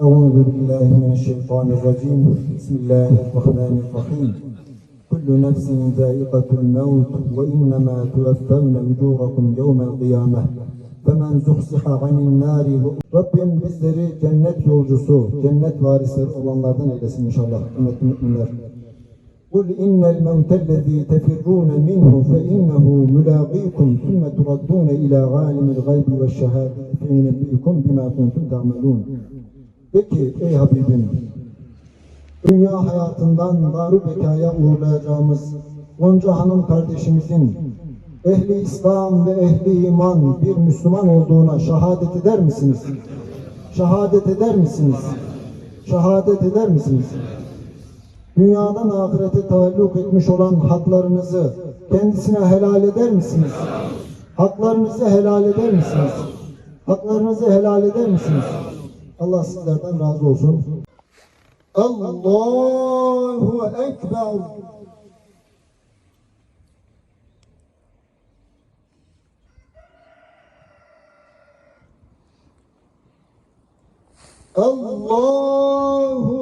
أعوذ بالله من الشيطان الرجيم. بسم الله الرحمن الرحيم. كل نفس ذائقة الموت وإنما توفون أجوركم يوم القيامة. فمن زحزح عن النار Rabbim bizleri cennet yolcusu, cennet varisleri olanlardan eylesin inşallah. Ümmet müminler. قل إن الموت الذي تفرون منه فإنه ملاقيكم ثم تردون إلى عالم الغيب والشهادة. فينبئكم بما كنتم تعملون. De ki ey Habibim dünya hayatından daru bekaya uğurlayacağımız Gonca Hanım kardeşimizin ehli İslam ve ehli iman bir Müslüman olduğuna şehadet eder misiniz? Şehadet eder misiniz? Şehadet eder misiniz? dünyadan ahirete taalluk etmiş olan haklarınızı kendisine helal eder misiniz? Haklarınızı helal eder misiniz? Haklarınızı helal eder misiniz? Allah sizlerden razı olsun. Allahu Ekber. Allahu